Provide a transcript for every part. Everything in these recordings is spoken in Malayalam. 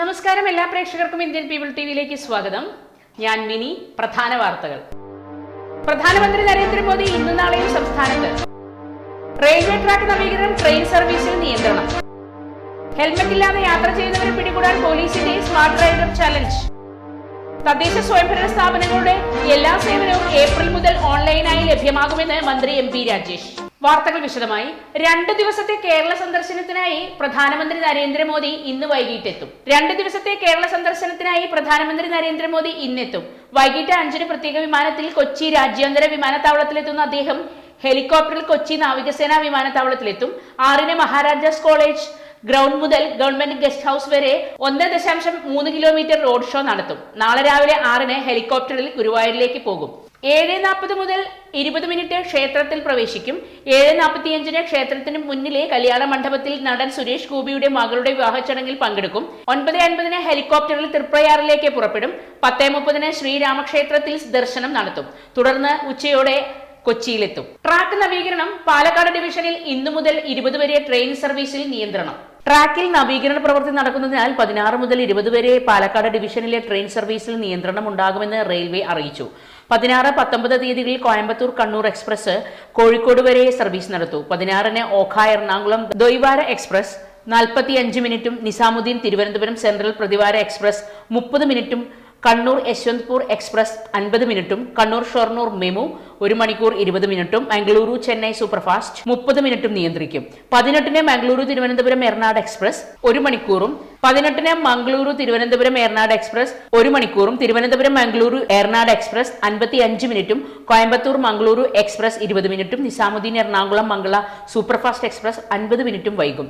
നമസ്കാരം എല്ലാ പ്രേക്ഷകർക്കും ഇന്ത്യൻ പീപ്പിൾ ടിവിയിലേക്ക് സ്വാഗതം. ഞാൻ മിനി പ്രധാന വാർത്തകൾ. പ്രധാനമന്ത്രി നരേന്ദ്രമോദി ഇന്നും നാളെയും സംസ്ഥാനത്ത്. റെയിൽവേ ട്രാക്ക് നവീകരണം ട്രെയിൻ സർവീസിൽ നിയന്ത്രണം. ഹെൽമറ്റ് ഇല്ലാതെ യാത്ര ചെയ്യുന്നവരെ പിടികൂടാൻ പോലീസിന്റെ സ്മാർട്ട് റൈഡർ ചലഞ്ച്. തദ്ദേശ സ്വയംഭരണ സ്ഥാപനങ്ങളുടെ എല്ലാ സേവനവും ഏപ്രിൽ മുതൽ ഓൺലൈനായി ലഭ്യമാകുമെന്ന് മന്ത്രി എം പി രാജേഷ്. വാർത്തകൾ വിശദമായി. രണ്ട് ദിവസത്തെ കേരള സന്ദർശനത്തിനായി പ്രധാനമന്ത്രി നരേന്ദ്രമോദി ഇന്ന് വൈകിട്ടെത്തും. രണ്ട് ദിവസത്തെ കേരള സന്ദർശനത്തിനായി പ്രധാനമന്ത്രി നരേന്ദ്രമോദി ഇന്നെത്തും. വൈകിട്ട് അഞ്ചിന് പ്രത്യേക വിമാനത്തിൽ കൊച്ചി രാജ്യാന്തര വിമാനത്താവളത്തിലെത്തുന്ന അദ്ദേഹം ഹെലികോപ്റ്ററിൽ കൊച്ചി നാവികസേനാ വിമാനത്താവളത്തിലെത്തും. ആറിന് മഹാരാജാസ് കോളേജ് ഗ്രൗണ്ട് മുതൽ ഗവൺമെന്റ് ഗസ്റ്റ് ഹൌസ് വരെ ഒന്ന് ദശാംശം മൂന്ന് കിലോമീറ്റർ റോഡ് ഷോ നടത്തും. നാളെ രാവിലെ ആറിന് ഹെലികോപ്റ്ററിൽ ഗുരുവായൂരിലേക്ക് പോകും. ഏഴ് നാൽപ്പത് മുതൽ ഇരുപത് മിനിറ്റ് ക്ഷേത്രത്തിൽ പ്രവേശിക്കും. ഏഴ് നാൽപ്പത്തിയഞ്ചിന് ക്ഷേത്രത്തിന് മുന്നിലെ കല്യാണ മണ്ഡപത്തിൽ നടൻ സുരേഷ് ഗോപിയുടെ മകളുടെ വിവാഹ ചടങ്ങിൽ പങ്കെടുക്കും. ഒൻപത് അൻപതിന് ഹെലികോപ്റ്ററിൽ തൃപ്രയാറിലേക്ക് പുറപ്പെടും. പത്തേ മുപ്പതിന് ശ്രീരാമക്ഷേത്രത്തിൽ ദർശനം നടത്തും. തുടർന്ന് ഉച്ചയോടെ കൊച്ചിയിലെത്തും. ട്രാക്ക് നവീകരണം പാലക്കാട് ഡിവിഷനിൽ ഇന്നു മുതൽ ഇരുപത് വരെ ട്രെയിൻ സർവീസിൽ നിയന്ത്രണം. ട്രാക്കിൽ നവീകരണ പ്രവൃത്തി നടക്കുന്നതിനാൽ പതിനാറ് മുതൽ ഇരുപത് വരെ പാലക്കാട് ഡിവിഷനിലെ ട്രെയിൻ സർവീസിൽ നിയന്ത്രണം ഉണ്ടാകുമെന്ന് റെയിൽവേ അറിയിച്ചു. പതിനാറ് പത്തൊമ്പത് തീയതികളിൽ കോയമ്പത്തൂർ കണ്ണൂർ എക്സ്പ്രസ് കോഴിക്കോട് വരെ സർവീസ് നടത്തു. പതിനാറിന് ഓഖ എറണാകുളം ദ്വൈവാര എക്സ്പ്രസ് നാൽപ്പത്തി അഞ്ച് മിനിറ്റും നിസാമുദ്ദീൻ തിരുവനന്തപുരം സെൻട്രൽ പ്രതിവാര എക്സ്പ്രസ് മുപ്പത് മിനിറ്റും കണ്ണൂർ യശ്വന്ത്പൂർ എക്സ്പ്രസ് അൻപത് മിനിറ്റും കണ്ണൂർ ഷൊർണൂർ മെമു ഒരു മണിക്കൂർ ഇരുപത് മിനിറ്റും മംഗളൂരു ചെന്നൈ സൂപ്പർഫാസ്റ്റ് മുപ്പത് മിനിറ്റും നിയന്ത്രിക്കും. പതിനെട്ടിന് മംഗളൂരു തിരുവനന്തപുരം എറണാട് എക്സ്പ്രസ് ഒരു മണിക്കൂറും പതിനെട്ടിന് മംഗളൂരു തിരുവനന്തപുരം എറണാട് എക്സ്പ്രസ് ഒരു മണിക്കൂറും തിരുവനന്തപുരം മംഗളൂരു എറണാട് എക്സ്പ്രസ് അൻപത്തി അഞ്ച് മിനിറ്റും കോയമ്പത്തൂർ മംഗളൂരു എക്സ്പ്രസ് ഇരുപത് മിനിറ്റും നിസാമുദ്ദീൻ എറണാകുളം മംഗള സൂപ്പർഫാസ്റ്റ് എക്സ്പ്രസ് അൻപത് മിനിറ്റും വൈകും.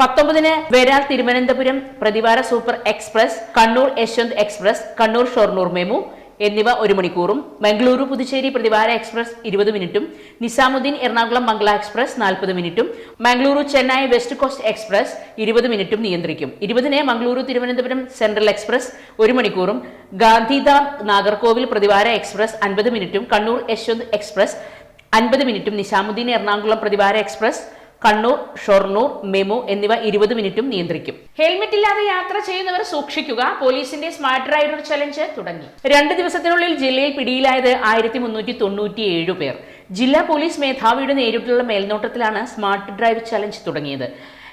പത്തൊമ്പതിന് വെരാൽ തിരുവനന്തപുരം പ്രതിവാര super express Kannur Yeshwant express Kannur Shoranur MEMU എന്നിവ ഒരു മണിക്കൂറും. മംഗളൂരു പുതുച്ചേരി പ്രതിവാര എക്സ്പ്രസ് ഇരുപത് മിനിറ്റും. നിസാമുദ്ദീൻ എറണാകുളം മംഗള എക്സ്പ്രസ് നാൽപ്പത് മിനിറ്റും. Mangaluru Chennai west coast express ഇരുപത് മിനിറ്റും നിയന്ത്രിക്കും. ഇരുപതിന് മംഗളൂരു തിരുവനന്തപുരം സെൻട്രൽ എക്സ്പ്രസ് ഒരു മണിക്കൂറും. ഗാന്ധിധാം നാഗർകോവിൽ പ്രതിവാര എക്സ്പ്രസ് അൻപത് മിനിറ്റും. കണ്ണൂർ യശ്വന്ത് എക്സ്പ്രസ് അൻപത് മിനിറ്റും. നിസാമുദ്ദീൻ എറണാകുളം പ്രതിവാര എക്സ്പ്രസ് കണ്ണൂർ ഷൊർണൂർ മെമു എന്നിവ ഇരുപത് മിനിറ്റും നിയന്ത്രിക്കും. ഹെൽമെറ്റ് ഇല്ലാതെ യാത്ര ചെയ്യുന്നവർ സൂക്ഷിക്കുക. പോലീസിന്റെ സ്മാർട്ട് റൈഡർ ചലഞ്ച് തുടങ്ങി. രണ്ട് ദിവസത്തിനുള്ളിൽ ജില്ലയിൽ പിടിയിലായത് ആയിരത്തി മുന്നൂറ്റി തൊണ്ണൂറ്റിയേഴ് പേർ. ജില്ലാ പോലീസ് മേധാവിയുടെ നേരിട്ടുള്ള മേൽനോട്ടത്തിലാണ് സ്മാർട്ട് ഡ്രൈവ് ചലഞ്ച് തുടങ്ങിയത്.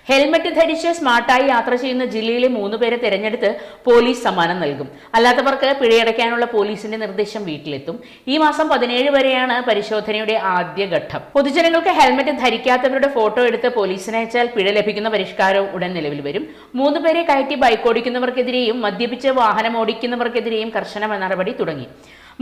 ഹെൽമറ്റ് ധരിച്ച് സ്മാർട്ടായി യാത്ര ചെയ്യുന്ന ജില്ലയിലെ മൂന്ന് പേരെ തെരഞ്ഞെടുത്ത് പോലീസ് സമ്മാനം നൽകും. അല്ലാത്തവർക്ക് പിഴയടയ്ക്കാനുള്ള പോലീസിന്റെ നിർദ്ദേശം വീട്ടിലെത്തും. ഈ മാസം പതിനേഴ് വരെയാണ് പരിശോധനയുടെ ആദ്യഘട്ടം പൊതുജനങ്ങൾക്ക് ഹെൽമറ്റ് ധരിക്കാത്തവരുടെ ഫോട്ടോ എടുത്ത് പോലീസിന് അയച്ചാൽ പിഴ ലഭിക്കുന്ന പരിഷ്കാരവും ഉടൻ നിലവിൽ വരും. മൂന്ന് പേരെ കയറ്റി ബൈക്ക് ഓടിക്കുന്നവർക്കെതിരെയും മദ്യപിച്ച് വാഹനം ഓടിക്കുന്നവർക്കെതിരെയും കർശന നടപടി തുടങ്ങി.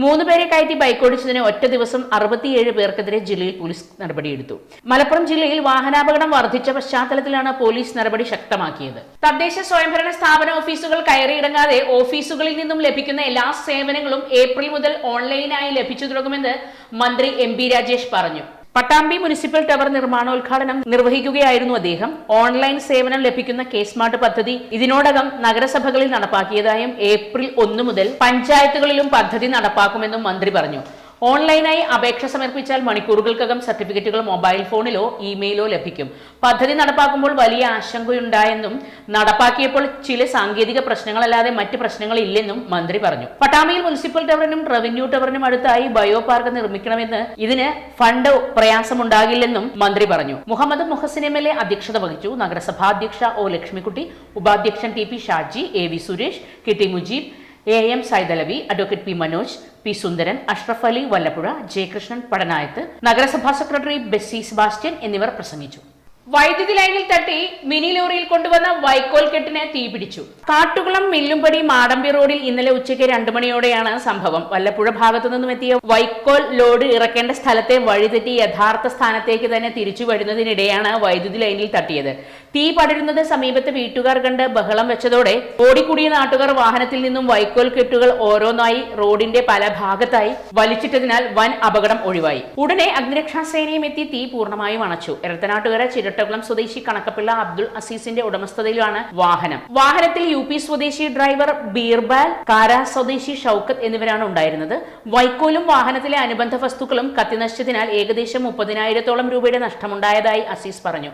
മൂന്ന് പേരെ കയറ്റി ബൈക്ക് ഓടിച്ചതിന് ഒറ്റ ദിവസം അറുപത്തിയേഴ് പേർക്കെതിരെ ജില്ലയിൽ പോലീസ് നടപടിയെടുത്തു. മലപ്പുറം ജില്ലയിൽ വാഹനാപകടം വർദ്ധിച്ച പശ്ചാത്തലത്തിലാണ് പോലീസ് നടപടി ശക്തമാക്കിയത്. തദ്ദേശ സ്വയംഭരണ സ്ഥാപന ഓഫീസുകൾ കയറിയിറങ്ങാതെ ഓഫീസുകളിൽ നിന്നും ലഭിക്കുന്ന എല്ലാ സേവനങ്ങളും ഏപ്രിൽ മുതൽ ഓൺലൈനായി ലഭിച്ചു തുടങ്ങുമെന്ന് മന്ത്രി എം രാജേഷ് പറഞ്ഞു. പട്ടാമ്പി മുനിസിപ്പൽ ടവർ നിർമ്മാണോദ്ഘാടനം നിർവഹിക്കുകയായിരുന്നു അദ്ദേഹം. ഓൺലൈൻ സേവനം ലഭിക്കുന്ന കെ സ്മാർട്ട് പദ്ധതി ഇതിനോടകം നഗരസഭകളിൽ നടപ്പാക്കിയതായും ഏപ്രിൽ ഒന്ന് മുതൽ പഞ്ചായത്തുകളിലും പദ്ധതി നടപ്പാക്കുമെന്നും മന്ത്രി പറഞ്ഞു. ഓൺലൈനായി അപേക്ഷ സമർപ്പിച്ചാൽ മണിക്കൂറുകൾക്കകം സർട്ടിഫിക്കറ്റുകൾ മൊബൈൽ ഫോണിലോ ഇമെയിലോ ലഭിക്കും. പദ്ധതി നടപ്പാക്കുമ്പോൾ വലിയ ആശങ്കയുണ്ടായെന്നും നടപ്പാക്കിയപ്പോൾ ചില സാങ്കേതിക പ്രശ്നങ്ങളല്ലാതെ മറ്റ് പ്രശ്നങ്ങളില്ലെന്നും മന്ത്രി പറഞ്ഞു. പട്ടാമ്പിയിൽ മുനിസിപ്പൽ ടവറിനും റവന്യൂ ടവറിനും അടുത്തായി ബയോ പാർക്ക് നിർമ്മിക്കണമെന്ന് ഇതിന് ഫണ്ട് പ്രയാസമുണ്ടാകില്ലെന്നും മന്ത്രി പറഞ്ഞു. Muhammad Muhsin M L A അധ്യക്ഷത വഹിച്ചു. നഗരസഭാ അധ്യക്ഷ ഒ ലക്ഷ്മിക്കുട്ടി ഉപാധ്യക്ഷൻ T P Shaji A V Suresh K T Mujeeb A M Saithalavi advocate P Manoj P Sundaran Ashraf Ali Vallappuzha Jayakrishnan Padanayath നഗരസഭാ സെക്രട്ടറി ബെസ്സി സെബാസ്റ്റ്യൻ എന്നിവർ പ്രസംഗിച്ചു. വൈദ്യുതി ലൈനിൽ തട്ടി മിനി ലോറിയിൽ കൊണ്ടുവന്ന വൈക്കോൽ കെട്ടിന് തീപിടിച്ചു കാട്ടുകുളം മില്ലുംപടി മാടമ്പി റോഡിൽ ഇന്നലെ ഉച്ചയ്ക്ക് രണ്ടു മണിയോടെയാണ് സംഭവം. വല്ലപ്പുഴ ഭാഗത്തു നിന്നും എത്തിയ വൈക്കോൽ ലോഡ് ഇറക്കേണ്ട സ്ഥലത്തെ വഴിതെറ്റി യഥാർത്ഥ സ്ഥാനത്തേക്ക് തന്നെ തിരിച്ചു വരുന്നതിനിടെയാണ് വൈദ്യുതി ലൈനിൽ തട്ടിയത്. തീ പടരുന്നത് സമീപത്തെ വീട്ടുകാർ കണ്ട് ബഹളം വെച്ചതോടെ ഓടിക്കൂടിയ നാട്ടുകാർ വാഹനത്തിൽ നിന്നും വൈക്കോൽ കെട്ടുകൾ ഓരോന്നായി റോഡിന്റെ പല ഭാഗത്തായി വലിച്ചിട്ടതിനാൽ വൻ അപകടം ഒഴിവായി. ഉടനെ അഗ്നിരക്ഷാ സേനയും എത്തി തീ പൂർണമായും അണച്ചു. ഇരത്തനാട്ടുകാരെ ചിരട്ട ചിരട്ടകുളം സ്വദേശി കണക്കപ്പിള്ള അബ്ദുൾ അസീസിന്റെ ഉടമസ്ഥതയിലാണ് വാഹനം. വാഹനത്തിൽ യു പി സ്വദേശി ഡ്രൈവർ ബീർബാൽ കാര സ്വദേശി ഷൌക്കത്ത് എന്നിവരാണ് ഉണ്ടായിരുന്നത്. വൈക്കോലും വാഹനത്തിലെ അനുബന്ധ വസ്തുക്കളും കത്തിനശിച്ചതിനാൽ ഏകദേശം മുപ്പതിനായിരത്തോളം രൂപയുടെ നഷ്ടമുണ്ടായതായി അസീസ് പറഞ്ഞു.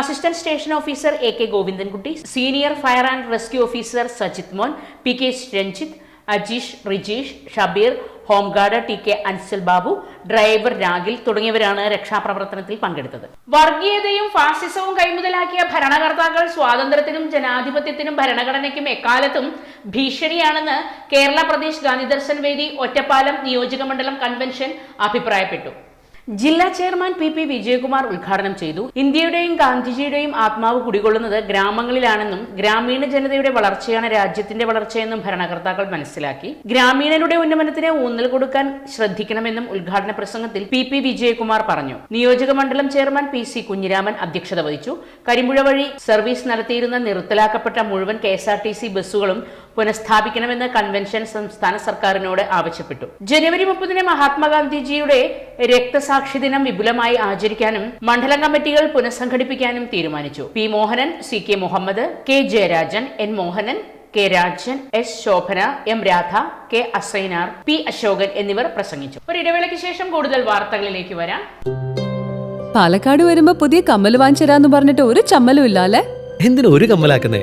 Assistant station officer A K Govindankutty senior fire and rescue officer Sajith Mon P K Ranjith Ajeesh Rijeesh Shabeer home guard T K Ansal Babu driver Ragil തുടങ്ങിയവരാണ് രക്ഷാപ്രവർത്തനത്തിൽ പങ്കെടുത്തത്. വർഗീയതയും ഫാസിസവും കൈമുതലാക്കിയ ഭരണകർത്താക്കൾ സ്വാതന്ത്ര്യത്തിനും ജനാധിപത്യത്തിനും ഭരണഘടനയ്ക്കും എക്കാലത്തും ഭീഷണിയാണെന്ന് കേരള പ്രദേശ് ഗാന്ധിദർശൻ വേദി ഒറ്റപ്പാലം നിയോജകമണ്ഡലം കൺവെൻഷൻ അഭിപ്രായപ്പെട്ടു. ജില്ലാ ചെയർമാൻ പി പി വിജയകുമാർ ഉദ്ഘാടനം ചെയ്തു. ഇന്ത്യയുടെയും ഗാന്ധിജിയുടെയും ആത്മാവ് കുടികൊള്ളുന്നത് ഗ്രാമങ്ങളിലാണെന്നും ഗ്രാമീണ ജനതയുടെ വളർച്ചയാണ് രാജ്യത്തിന്റെ വളർച്ചയെന്നും ഭരണകർത്താക്കൾ മനസ്സിലാക്കി. ഗ്രാമീണരുടെ ഉന്നമനത്തിന് ഊന്നൽ കൊടുക്കാൻ ശ്രദ്ധിക്കണമെന്നും ഉദ്ഘാടന പ്രസംഗത്തിൽ പി പി വിജയകുമാർ പറഞ്ഞു. നിയോജക മണ്ഡലം ചെയർമാൻ പി സി കുഞ്ഞിരാമൻ അധ്യക്ഷത വഹിച്ചു. കരിമ്പുഴ വഴി സർവീസ് നടത്തിയിരുന്ന നിർത്തലാക്കപ്പെട്ട മുഴുവൻ K S R T C ബസ്സുകളും പുനഃസ്ഥാപിക്കണമെന്ന് കൺവെൻഷൻ സംസ്ഥാന സർക്കാരിനോട് ആവശ്യപ്പെട്ടു. ജനുവരി മുപ്പതിന് മഹാത്മാഗാന്ധിജിയുടെ രക്തസാക്ഷി ദിനം വിപുലമായി ആചരിക്കാനും മണ്ഡലം കമ്മിറ്റികൾ പുനഃസംഘടിപ്പിക്കാനും തീരുമാനിച്ചു. P Mohanan C K Muhammad K Jayarajan N Mohanan K Rajan S Shobhana M Radha K Assainar P Ashokan എന്നിവർ പ്രസംഗിച്ചു. ഒരു ഇടവേളയ്ക്ക് ശേഷം കൂടുതൽ വാർത്തകളിലേക്ക് വരാം. പാലക്കാട് വരുമ്പോ പുതിയ കമ്മൽ വാങ്ങിച്ചരാന്ന് പറഞ്ഞിട്ട് ഒരു ചമ്മലും ഇല്ല അല്ലേ എന്തിനു ഒരു കമ്മലാക്കുന്നേ?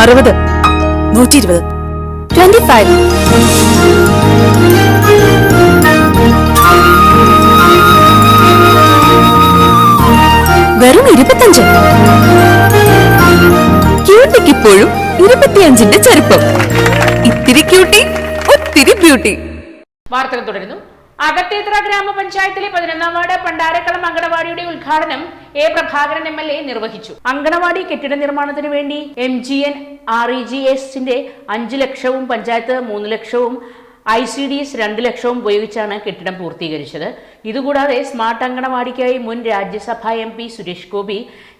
അറുപത്. നൂറ്റി ഇരുപത് ട്വന്റി ഫൈവ് വെറും ഇരുപത്തഞ്ച്. ക്യൂട്ടിക്ക് ഇപ്പോഴും ഇരുപത്തിയഞ്ചിന്റെ ചെറുപ്പം. ഇത്തിരി ക്യൂട്ടി ഒത്തിരി ബ്യൂട്ടി വാർത്തകൾ തുടരുന്നു. അകത്തേത്ര ഗ്രാമപഞ്ചായത്തിലെ പതിനൊന്നാം വാർഡ് പണ്ടാരക്കളം അങ്കണവാടിയുടെ ഉദ്ഘാടനം A Prabhakaran M L A നിർവഹിച്ചു. അങ്കണവാടി കെട്ടിട നിർമ്മാണത്തിന് വേണ്ടി M G N R E G എസിന്റെ അഞ്ചു ലക്ഷവും പഞ്ചായത്ത് മൂന്ന് ലക്ഷവും ഐ സി ഡി എസ് രണ്ട് ലക്ഷവും ഉപയോഗിച്ചാണ് കെട്ടിടം പൂർത്തീകരിച്ചത്. ഇതുകൂടാതെ സ്മാർട്ട് അങ്കണവാടിക്കായി മുൻ രാജ്യസഭാ M P Suresh Gopi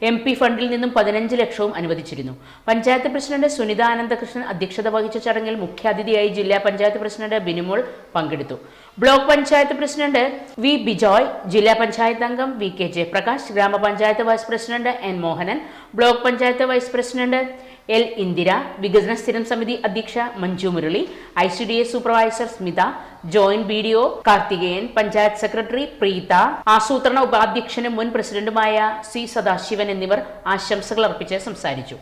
M P ഫണ്ടിൽ നിന്നും പതിനഞ്ച് ലക്ഷവും അനുവദിച്ചിരുന്നു. പഞ്ചായത്ത് പ്രസിഡന്റ് സുനിത അനന്തകൃഷ്ണൻ അധ്യക്ഷത വഹിച്ച ചടങ്ങിൽ മുഖ്യാതിഥിയായി ജില്ലാ പഞ്ചായത്ത് പ്രസിഡന്റ് ബിനുമോൾ പങ്കെടുത്തു. Block panchayat president V Bijoy ജില്ലാ പഞ്ചായത്ത് അംഗം വി കെ ജയപ്രകാശ് ഗ്രാമപഞ്ചായത്ത് vice president N Mohanan block panchayat vice president L Indira വികസന സ്ഥിരം സമിതി അധ്യക്ഷ Manju Murali I C D S supervisor Smitha joint B D O Karthikeyan panchayat secretary Preetha ആസൂത്രണ ഉപാധ്യക്ഷനും മുൻ പ്രസിഡന്റുമായ സി സദാശിവൻ എന്നിവർ ആശംസകൾ അർപ്പിച്ച് സംസാരിച്ചു.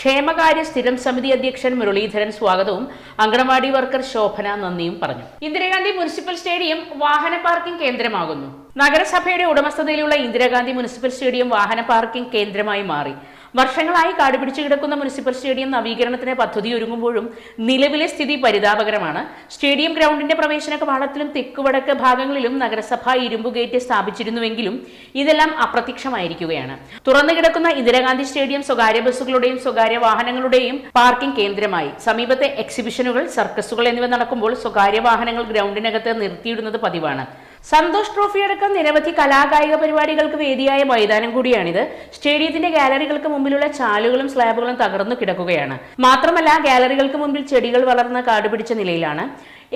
ക്ഷേമകാര്യ സ്ഥിരം സമിതി അധ്യക്ഷൻ മുരളീധരൻ സ്വാഗതവും അങ്കണവാടി വർക്കർ ശോഭന നന്ദിയും പറഞ്ഞു. ഇന്ദിരാഗാന്ധി മുനിസിപ്പൽ സ്റ്റേഡിയം വാഹന പാർക്കിംഗ് കേന്ദ്രമാകുന്നു. നഗരസഭയുടെ ഉടമസ്ഥതയിലുള്ള ഇന്ദിരാഗാന്ധി മുനിസിപ്പൽ സ്റ്റേഡിയം വാഹന പാർക്കിംഗ് കേന്ദ്രമായി മാറി. വർഷങ്ങളായി കാടുപിടിച്ചു കിടക്കുന്ന മുനിസിപ്പൽ സ്റ്റേഡിയം നവീകരണത്തിന് പദ്ധതി ഒരുങ്ങുമ്പോഴും നിലവിലെ സ്ഥിതി പരിതാപകരമാണ്. സ്റ്റേഡിയം ഗ്രൗണ്ടിന്റെ പ്രവേശന കവാടത്തിലും തെക്കുവടക്ക് ഭാഗങ്ങളിലും നഗരസഭ ഇരുമ്പു ഗേറ്റ് സ്ഥാപിച്ചിരുന്നുവെങ്കിലും ഇതെല്ലാം അപ്രത്യക്ഷമായിരിക്കുകയാണ്. തുറന്നു കിടക്കുന്ന ഇന്ദിരാഗാന്ധി സ്റ്റേഡിയം സ്വകാര്യ ബസ്സുകളുടെയും സ്വകാര്യ വാഹനങ്ങളുടെയും പാർക്കിംഗ് കേന്ദ്രമായി. സമീപത്തെ എക്സിബിഷനുകൾ സർക്കസുകൾ എന്നിവ നടക്കുമ്പോൾ സ്വകാര്യ വാഹനങ്ങൾ ഗ്രൗണ്ടിനകത്ത് നിർത്തിയിടുന്നത് പതിവാണ്. സന്തോഷ് ട്രോഫി അടക്കം നിരവധി കലാകായിക പരിപാടികൾക്ക് വേദിയായ മൈതാനം കൂടിയാണിത്. സ്റ്റേഡിയത്തിന്റെ ഗാലറികൾക്ക് മുമ്പിലുള്ള ചാലുകളും സ്ലാബുകളും തകർന്നു കിടക്കുകയാണ്. മാത്രമല്ല ഗാലറികൾക്ക് മുമ്പിൽ ചെടികൾ വളർന്ന് കാടുപിടിച്ച നിലയിലാണ്.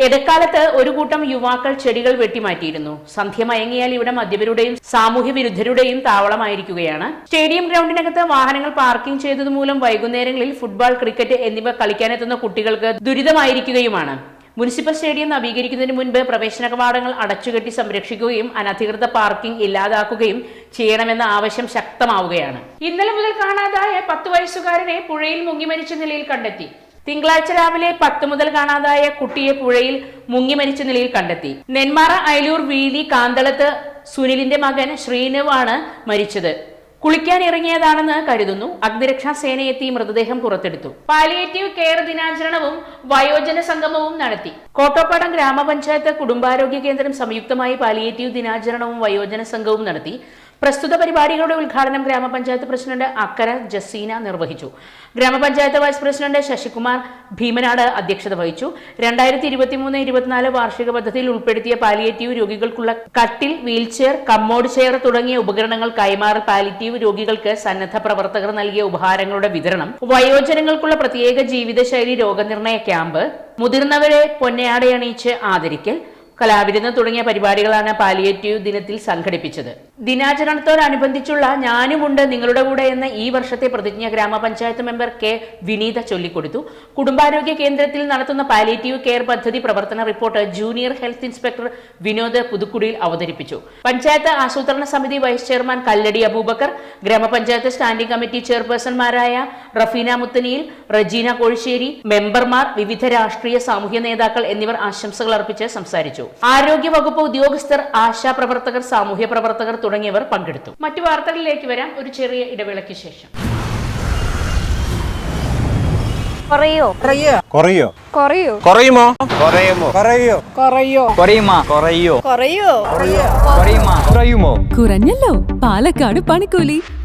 ഇടക്കാലത്ത് ഒരു കൂട്ടം യുവാക്കൾ ചെടികൾ വെട്ടിമാറ്റിയിരുന്നു. സന്ധ്യ മയങ്ങിയാൽ ഇവിടെ മദ്യപരുടെയും സാമൂഹ്യ വിരുദ്ധരുടെയും താവളമായിരിക്കുകയാണ്. സ്റ്റേഡിയം ഗ്രൗണ്ടിനകത്ത് വാഹനങ്ങൾ പാർക്കിംഗ് ചെയ്തതുമൂലം വൈകുന്നേരങ്ങളിൽ ഫുട്ബോൾ ക്രിക്കറ്റ് എന്നിവ കളിക്കാനെത്തുന്ന കുട്ടികൾക്ക് ദുരിതമായിരിക്കുകയുമാണ്. മുനിസിപ്പൽ സ്റ്റേഡിയം നവീകരിക്കുന്നതിന് മുൻപ് പ്രവേശന കവാടങ്ങൾ അടച്ചുകെട്ടി സംരക്ഷിക്കുകയും അനധികൃത പാർക്കിംഗ് ഇല്ലാതാക്കുകയും ചെയ്യണമെന്ന ആവശ്യം ശക്തമാവുകയാണ്. ഇന്നലെ മുതൽ കാണാതായ പത്ത് വയസ്സുകാരനെ പുഴയിൽ മുങ്ങി മരിച്ച നിലയിൽ കണ്ടെത്തി. തിങ്കളാഴ്ച രാവിലെ പത്ത് മുതൽ കാണാതായ കുട്ടിയെ പുഴയിൽ മുങ്ങി മരിച്ച നിലയിൽ കണ്ടെത്തി. നെന്മാറ അയലൂർ വീതി കാന്തളത്ത് സുനിലിന്റെ മകൻ ശ്രീനുവാണ് മരിച്ചത്. കുളിക്കാൻ ഇറങ്ങിയതാണെന്ന് കരുതുന്നു. അഗ്നിരക്ഷാ സേനയെത്തി മൃതദേഹം പുറത്തെടുത്തു. പാലിയേറ്റീവ് കെയർ ദിനാചരണവും വയോജന സംഗമവും നടത്തി. കോട്ടോപ്പാടം ഗ്രാമപഞ്ചായത്ത് കുടുംബാരോഗ്യ കേന്ദ്രം സംയുക്തമായി പാലിയേറ്റീവ് ദിനാചരണവും വയോജന സംഘവും നടത്തി. പ്രസ്തുത പരിപാടികളുടെ ഉദ്ഘാടനം ഗ്രാമപഞ്ചായത്ത് പ്രസിഡന്റ് അക്കര ജസീന നിർവഹിച്ചു. ഗ്രാമപഞ്ചായത്ത് വൈസ് പ്രസിഡന്റ് ശശികുമാർ ഭീമനാട് അധ്യക്ഷത വഹിച്ചു. രണ്ടായിരത്തി ഇരുപത്തിമൂന്ന് ഇരുപത്തിനാല് വാർഷിക പദ്ധതിയിൽ ഉൾപ്പെടുത്തിയ പാലിയേറ്റീവ് രോഗികൾക്കുള്ള കട്ടിൽ വീൽചെയർ കമ്മോഡ് ചെയർ തുടങ്ങിയ ഉപകരണങ്ങൾ കൈമാറൽ പാലിയേറ്റീവ് രോഗികൾക്ക് സന്നദ്ധ പ്രവർത്തകർ നൽകിയ ഉപഹാരങ്ങളുടെ വിതരണം വയോജനങ്ങൾക്കുള്ള പ്രത്യേക ജീവിതശൈലി രോഗനിർണയ ക്യാമ്പ് മുതിർന്നവരെ പൊന്നയാടയണിയിച്ച് ആദരിക്കൽ കലാവിരുന്ന് തുടങ്ങിയ പരിപാടികളാണ് പാലിയേറ്റീവ് ദിനത്തിൽ സംഘടിപ്പിച്ചത്. ദിനാചരണത്തോടനുബന്ധിച്ചുള്ള ഞാനുമുണ്ട് നിങ്ങളുടെ കൂടെ എന്ന ഈ വർഷത്തെ പ്രതിജ്ഞ ഗ്രാമപഞ്ചായത്ത് മെമ്പർ കെ വിനീത ചൊല്ലിക്കൊടുത്തു. കുടുംബാരോഗ്യ കേന്ദ്രത്തിൽ നടത്തുന്ന പാലിയേറ്റീവ് കെയർ പദ്ധതി പ്രവർത്തന report junior health inspector Vinod Puthukkudiyil അവതരിപ്പിച്ചു. പഞ്ചായത്ത് ആസൂത്രണ സമിതി വൈസ് ചെയർമാൻ കല്ലടി അബൂബക്കർ ഗ്രാമപഞ്ചായത്ത് സ്റ്റാൻഡിംഗ് കമ്മിറ്റി ചെയർപേഴ്സൺമാരായ റഫീന മുത്തനിയിൽ റജീന കോഴിശ്ശേരി മെമ്പർമാർ വിവിധ രാഷ്ട്രീയ സാമൂഹ്യ നേതാക്കൾ എന്നിവർ ആശംസകൾ അർപ്പിച്ച് സംസാരിച്ചു. ആരോഗ്യ വകുപ്പ് ഉദ്യോഗസ്ഥർ ആശാ പ്രവർത്തകർ സാമൂഹ്യ പ്രവർത്തകർ തുടങ്ങിയവർ പങ്കെടുത്തു. മറ്റു വാർത്തകളിലേക്ക് വരാം. ഒരു ചെറിയ ഇടവേളയ്ക്ക് ശേഷം. കുറയോ? കുറയോ? കുറയോ? കുറയുമോ? കുറയുമോ? കുറയോ? കുറയോ? കുറയുമോ? കുറയോ? കുറയോ? കുറയുമോ? കുറയുമോ? കുറഞ്ഞല്ലോ. പാലക്കാട് പണിക്കൂലി.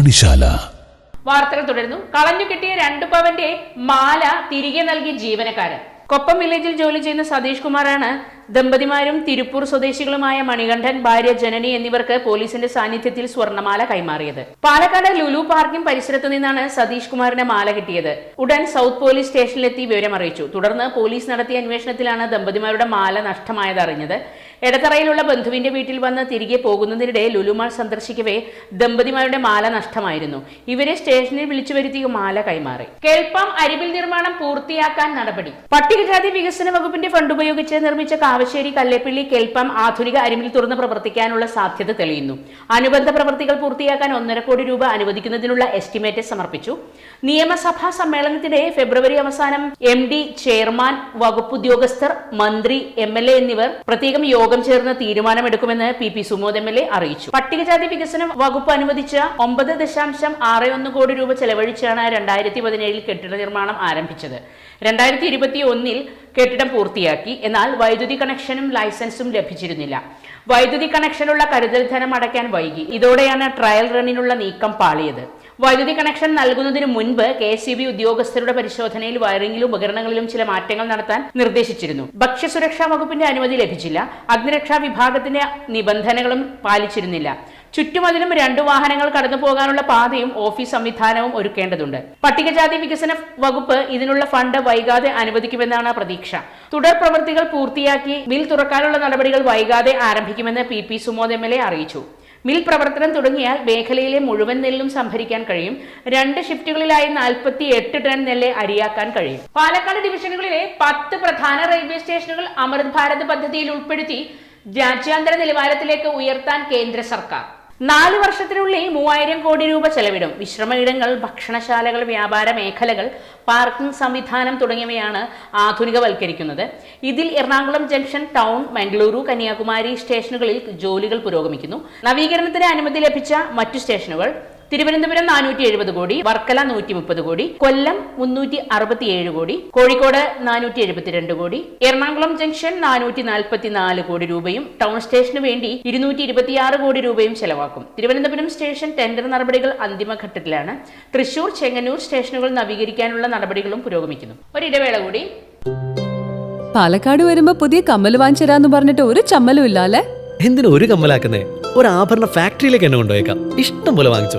പണിശാല വാർത്തകൾ തുടരുന്നു. കളഞ്ഞു കിട്ടിയ രണ്ടു പവന്റെ മാല തിരികെ നൽകി ജീവനക്കാരൻ. കൊപ്പം വില്ലേജിൽ ജോലി ചെയ്യുന്ന സതീഷ് കുമാറാണ് ദമ്പതിമാരും തിരുപ്പൂർ സ്വദേശികളുമായ മണികണ്ഠൻ ഭാര്യ ജനനി എന്നിവർക്ക് പോലീസിന്റെ സാന്നിധ്യത്തിൽ സ്വർണമാല കൈമാറിയത്. പാലക്കാട് ലുലു പാർക്കിംഗ് പരിസരത്തു നിന്നാണ് സതീഷ് കുമാറിന് മാല കിട്ടിയത്. ഉടൻ സൗത്ത് പോലീസ് സ്റ്റേഷനിലെത്തി വിവരം അറിയിച്ചു തുടർന്ന് പോലീസ് നടത്തിയ അന്വേഷണത്തിലാണ് ദമ്പതിമാരുടെ മാല നഷ്ടമായത് അറിഞ്ഞത് എടത്തറയിലുള്ള ബന്ധുവിന്റെ വീട്ടിൽ വന്ന് തിരികെ പോകുന്നതിനിടെ ലുലുമാൾ സന്ദർശിക്കവേ ദമ്പതിമാരുടെ മാല നഷ്ടമായിരുന്നു. ഇവരെ സ്റ്റേഷനിൽ വിളിച്ചു വരുത്തി മാല കൈമാറി. കേൾപ്പം അരിവിൽ നിർമ്മാണം പൂർത്തിയാക്കാൻ നടപടി. പട്ടികജാതി വികസന വകുപ്പിന്റെ ഫണ്ട് ഉപയോഗിച്ച് നിർമ്മിച്ച കാവശ്ശേരി കല്ലേപ്പള്ളി കേൾപ്പം ആധുനിക അരിമിൽ തുറന്ന് പ്രവർത്തിക്കാനുള്ള സാധ്യത തെളിയുന്നു. അനുബന്ധ പ്രവൃത്തികൾ പൂർത്തിയാക്കാൻ ഒന്നര കോടി രൂപ അനുവദിക്കുന്നതിനുള്ള എസ്റ്റിമേറ്റ് സമർപ്പിച്ചു. നിയമസഭാ സമ്മേളനത്തിനിടെ ഫെബ്രുവരി അവസാനം എം ചെയർമാൻ വകുപ്പ് ഉദ്യോഗസ്ഥർ മന്ത്രി എ എന്നിവർ പ്രത്യേകം യോഗം ചേർന്ന് തീരുമാനമെടുക്കുമെന്ന് P P Sumod M L A അറിയിച്ചു. പട്ടികജാതി വികസന വകുപ്പ് അനുവദിച്ച ഒമ്പത് ദശാംശം ആറ് ഒന്ന് കോടി രൂപ ചെലവഴിച്ചാണ് രണ്ടായിരത്തി പതിനേഴിൽ കെട്ടിട നിർമ്മാണം ആരംഭിച്ചത്. രണ്ടായിരത്തി ഇരുപത്തി ഒന്നിൽ കെട്ടിടം പൂർത്തിയാക്കി എന്നാൽ വൈദ്യുതി കണക്ഷനും ലൈസൻസും ലഭിച്ചിരുന്നില്ല. വൈദ്യുതി കണക്ഷനുള്ള കരുതൽ ധനം അടയ്ക്കാൻ വൈകി. ഇതോടെയാണ് ട്രയൽ റണ്ണിനുള്ള നീക്കം പാളിയത്. വൈദ്യുതി കണക്ഷൻ നൽകുന്നതിന് മുൻപ് കെ എസ് ഉദ്യോഗസ്ഥരുടെ പരിശോധനയിൽ വയറിംഗിലും ഉപകരണങ്ങളിലും ചില മാറ്റങ്ങൾ നടത്താൻ നിർദ്ദേശിച്ചിരുന്നു. ഭക്ഷ്യസുരക്ഷാ വകുപ്പിന്റെ അനുമതി ലഭിച്ചില്ല. അഗ്നിരക്ഷാ വിഭാഗത്തിന്റെ നിബന്ധനകളും പാലിച്ചിരുന്നില്ല. ചുറ്റുമതിലും രണ്ടു വാഹനങ്ങൾ കടന്നു പോകാനുള്ള പാതയും ഓഫീസ് സംവിധാനവും ഒരുക്കേണ്ടതുണ്ട്. പട്ടികജാതി വികസന വകുപ്പ് ഇതിനുള്ള ഫണ്ട് വൈകാതെ അനുവദിക്കുമെന്നാണ് പ്രതീക്ഷ. തുടർ പ്രവൃത്തികൾ പൂർത്തിയാക്കി ബിൽ തുറക്കാനുള്ള നടപടികൾ വൈകാതെ ആരംഭിക്കുമെന്ന് P P Sumod M L A അറിയിച്ചു. മിൽ പ്രവർത്തനം തുടങ്ങിയാൽ മേഖലയിലെ മുഴുവൻ നെല്ലും സംഭരിക്കാൻ കഴിയും. രണ്ട് ഷിഫ്റ്റുകളിലായി നാൽപ്പത്തി എട്ട് ടൺ നെല്ല് അരിയാക്കാൻ കഴിയും. പാലക്കാട് ഡിവിഷനുകളിലെ പത്ത് പ്രധാന റെയിൽവേ സ്റ്റേഷനുകൾ അമൃത് ഭാരത് പദ്ധതിയിൽ ഉൾപ്പെടുത്തി രാജ്യാന്തര നിലവാരത്തിലേക്ക് ഉയർത്താൻ കേന്ദ്ര സർക്കാർ. നാല് വർഷത്തിനുള്ളിൽ മൂവായിരം കോടി രൂപ ചെലവിടും. വിശ്രമയിടങ്ങൾ ഭക്ഷണശാലകൾ വ്യാപാര മേഖലകൾ പാർക്കിംഗ് സംവിധാനം തുടങ്ങിയവയാണ് ആധുനികവൽക്കരിക്കുന്നത്. ഇതിൽ എറണാകുളം ജംഗ്ഷൻ ടൗൺ മംഗളൂരു കന്യാകുമാരി സ്റ്റേഷനുകളിൽ ജോലികൾ പുരോഗമിക്കുന്നു. നവീകരണത്തിന് അനുമതി ലഭിച്ച മറ്റു സ്റ്റേഷനുകൾ തിരുവനന്തപുരം നാനൂറ്റി എഴുപത് കോടി വർക്കല നൂറ്റി മുപ്പത് കോടി കൊല്ലം മുന്നൂറ്റി അറുപത്തിയേഴ് കോടി കോഴിക്കോട് നാനൂറ്റി എഴുപത്തിരണ്ട് കോടി എറണാകുളം ജംഗ്ഷൻ നാനൂറ്റി നാൽപ്പത്തി നാല് കോടി രൂപയും ടൗൺ സ്റ്റേഷന് വേണ്ടി ഇരുന്നൂറ്റി ഇരുപത്തിയാറ് കോടി രൂപയും ചെലവാക്കും. തിരുവനന്തപുരം സ്റ്റേഷൻ ടെൻഡർ നടപടികൾ അന്തിമഘട്ടത്തിലാണ്. തൃശൂർ ചെങ്ങന്നൂർ സ്റ്റേഷനുകൾ നവീകരിക്കാനുള്ള നടപടികളും പുരോഗമിക്കുന്നു. ഒരിടവേള കൂടി. പാലക്കാട് വരുമ്പോ പുതിയ കമ്മൽ വാങ്ങിച്ചരാന്ന് പറഞ്ഞിട്ട് ഒരു ചമ്മലും ഇല്ല അല്ലേ എന്തിനു ഒരു കമ്മലാക്കുന്നേ? ഒരു ആഭരണ ഫാക്ടറിയിലേക്ക് എന്നെ കൊണ്ടുപോയേക്കാം. ഇഷ്ടം പോലെ വാങ്ങിച്ചു.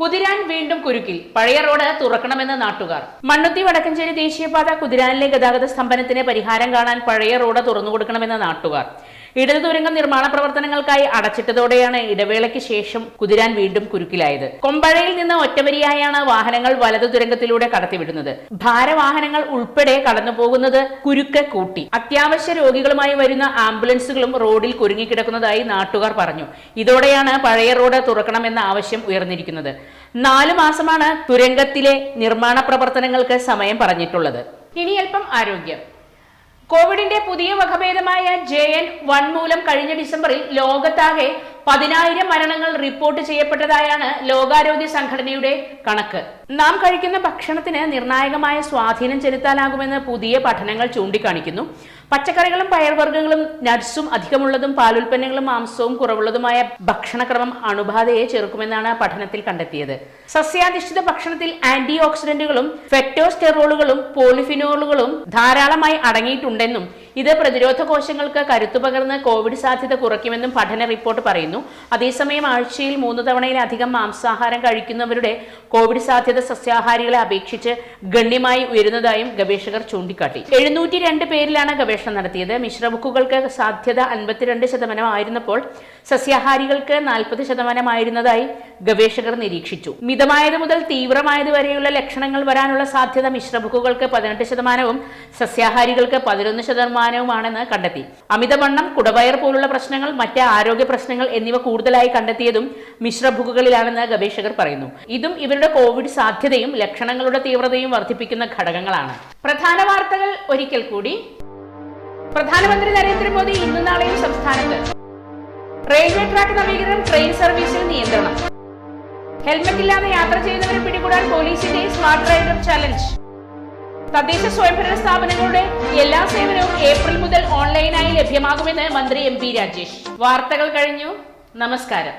കുതിരാൻ വീണ്ടും കുരുക്കിൽ. പഴയ റോഡ് തുറക്കണമെന്ന് നാട്ടുകാർ. മണ്ണുത്തി വടക്കഞ്ചേരി ദേശീയപാത കുതിരാനിലെ ഗതാഗത സ്തംഭനത്തിന് പരിഹാരം കാണാൻ പഴയ റോഡ് തുറന്നുകൊടുക്കണമെന്ന് നാട്ടുകാർ. ഇടതു തുരങ്കം നിർമ്മാണ പ്രവർത്തനങ്ങൾക്കായി അടച്ചിട്ടതോടെയാണ് ഇടവേളയ്ക്ക് ശേഷം കുതിരാൻ വീണ്ടും കുരുക്കിലായത്. കൊമ്പഴയിൽ നിന്ന് ഒറ്റവരിയായാണ് വാഹനങ്ങൾ വലതു തുരങ്കത്തിലൂടെ കടത്തിവിടുന്നത്. ഭാരവാഹനങ്ങൾ ഉൾപ്പെടെ കടന്നു പോകുന്നത് കുരുക്ക് കൂട്ടി. അത്യാവശ്യ രോഗികളുമായി വരുന്ന ആംബുലൻസുകളും റോഡിൽ കുരുങ്ങിക്കിടക്കുന്നതായി നാട്ടുകാർ പറഞ്ഞു. ഇതോടെയാണ് പഴയ റോഡ് തുറക്കണമെന്ന ആവശ്യം ഉയർന്നിരിക്കുന്നത്. നാലു മാസമാണ് തുരങ്കത്തിലെ നിർമ്മാണ പ്രവർത്തനങ്ങൾക്ക് സമയം പറഞ്ഞിട്ടുള്ളത്. ഇനി അല്പം ആരോഗ്യം. കോവിഡിന്റെ പുതിയ വകഭേദമായ ജെ എൻ വൺ മൂലം കഴിഞ്ഞ ഡിസംബറിൽ ലോകത്താകെ പതിനായിരം മരണങ്ങൾ റിപ്പോർട്ട് ചെയ്യപ്പെട്ടതായാണ് ലോകാരോഗ്യ സംഘടനയുടെ കണക്ക്. നാം കഴിക്കുന്ന ഭക്ഷണത്തിന് നിർണായകമായ സ്വാധീനം ചെലുത്താനാകുമെന്ന് പുതിയ പഠനങ്ങൾ ചൂണ്ടിക്കാണിക്കുന്നു. പച്ചക്കറികളും പയർവർഗങ്ങളും നട്സും അധികമുള്ളതും പാലുൽപ്പന്നങ്ങളും മാംസവും കുറവുള്ളതുമായ ഭക്ഷണക്രമം അണുബാധയെ ചെറുക്കുമെന്നാണ് പഠനത്തിൽ കണ്ടെത്തിയത്. സസ്യാധിഷ്ഠിത ഭക്ഷണത്തിൽ ആന്റി ഓക്സിഡന്റുകളും ഫെറ്റോസ്റ്റെറോളുകളും പോളിഫിനോളുകളും ധാരാളമായി അടങ്ങിയിട്ടുണ്ടെന്നും ഇത് പ്രതിരോധ കോശങ്ങൾക്ക് കരുത്തു പകർന്ന് കോവിഡ് സാധ്യത കുറയ്ക്കുമെന്നും പഠന റിപ്പോർട്ട് പറയുന്നു. അതേസമയം ആഴ്ചയിൽ മൂന്ന് തവണയിലധികം മാംസാഹാരം കഴിക്കുന്നവരുടെ കോവിഡ് സാധ്യത സസ്യാഹാരികളെ അപേക്ഷിച്ച് ഗണ്യമായി ഉയരുന്നതായും ഗവേഷകർ ചൂണ്ടിക്കാട്ടി. എഴുന്നൂറ്റി രണ്ട് പേരിലാണ് ഗവേഷണം നടത്തിയത്. മിശ്രബുക്കുകൾക്ക് സാധ്യത അൻപത്തിരണ്ട് ശതമാനമായിരുന്നപ്പോൾ സസ്യാഹാരികൾക്ക് നാൽപ്പത് ശതമാനമായിരുന്നതായി ഗവേഷകർ നിരീക്ഷിച്ചു. മിതമായത് മുതൽ തീവ്രമായത് വരെയുള്ള ലക്ഷണങ്ങൾ വരാനുള്ള സാധ്യത മിശ്രബുക്കുകൾക്ക് പതിനെട്ട് ശതമാനവും സസ്യാഹാരികൾക്ക് പതിനൊന്ന് ശതമാനവുമാണെന്ന് കണ്ടെത്തി. അമിതവണ്ണം കുടവയർ പോലുള്ള പ്രശ്നങ്ങൾ മറ്റ് ആരോഗ്യ പ്രശ്നങ്ങൾ എന്നിവ കൂടുതലായി കണ്ടെത്തിയതും മിശ്രഭുക്കുകളിലാണെന്ന് ഗവേഷകർ പറയുന്നു. ഇതും ഇവരുടെ കോവിഡ് സാധ്യതയും ലക്ഷണങ്ങളുടെ തീവ്രതയും വർദ്ധിപ്പിക്കുന്ന ഘടകങ്ങളാണ്. പ്രധാന വാർത്തകൾ ഒരിക്കൽ കൂടി. പ്രധാനമന്ത്രി നരേന്ദ്രമോദി ഇന്നും നാളെയും സംസ്ഥാനത്ത്. റെയിൽവേ ട്രാക്ക് നവീകരണം ട്രെയിൻ സർവീസിൽ നിയന്ത്രണം. ഹെൽമറ്റ് ഇല്ലാതെ യാത്ര ചെയ്യുന്നവരെ പിടികൂടാൻ പോലീസിന്റെ സ്മാർട്ട് റൈഡർ ചലഞ്ച്. തദ്ദേശ സ്വയംഭരണ സ്ഥാപനങ്ങളുടെ എല്ലാ സേവനവും ഏപ്രിൽ മുതൽ ഓൺലൈനായി ലഭ്യമാകുമെന്ന് മന്ത്രി എം പി രാജേഷ് വാർത്തകൾ കഴിഞ്ഞു നമസ്കാരം.